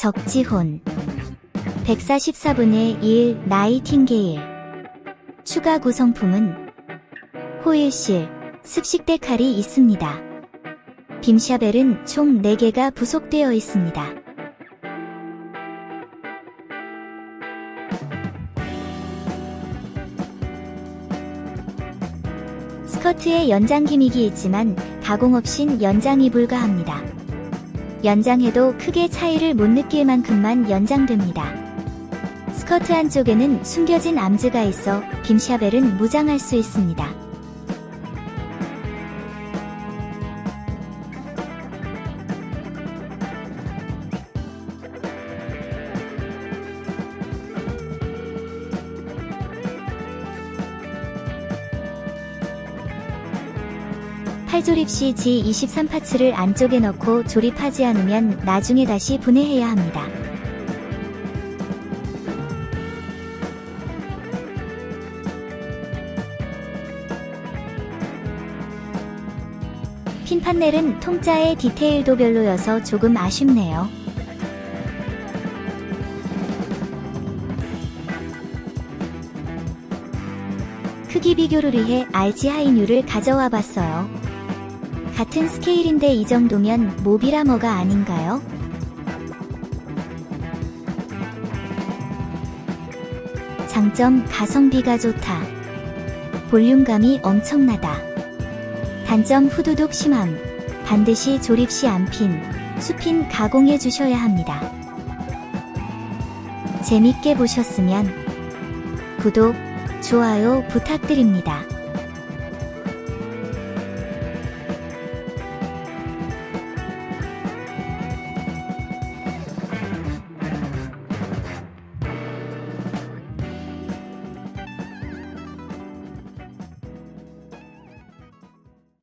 적지혼 144분의 1 나이팅게일 추가 구성품은 호일실, 습식대 칼이 있습니다. 빔샤벨은 총 4개가 부속되어 있습니다. 스커트에 연장 기믹이 있지만 가공 없인 연장이 불가합니다. 연장해도 크게 차이를 못 느낄 만큼만 연장됩니다. 스커트 안쪽에는 숨겨진 암즈가 있어 빔샤벨은 무장할 수 있습니다. 팔조립 시 G23 파츠를 안쪽에 넣고 조립하지 않으면 나중에 다시 분해해야 합니다. 핀 판넬은 통짜의 디테일도 별로여서 조금 아쉽네요. 크기 비교를 위해 RG 하이뉴를 가져와 봤어요. 같은 스케일인데 이 정도면 모비라머가 아닌가요? 장점 가성비가 좋다. 볼륨감이 엄청나다. 단점 후두둑 심함. 반드시 조립 시 안핀, 수핀 가공해 주셔야 합니다. 재밌게 보셨으면 구독, 좋아요 부탁드립니다.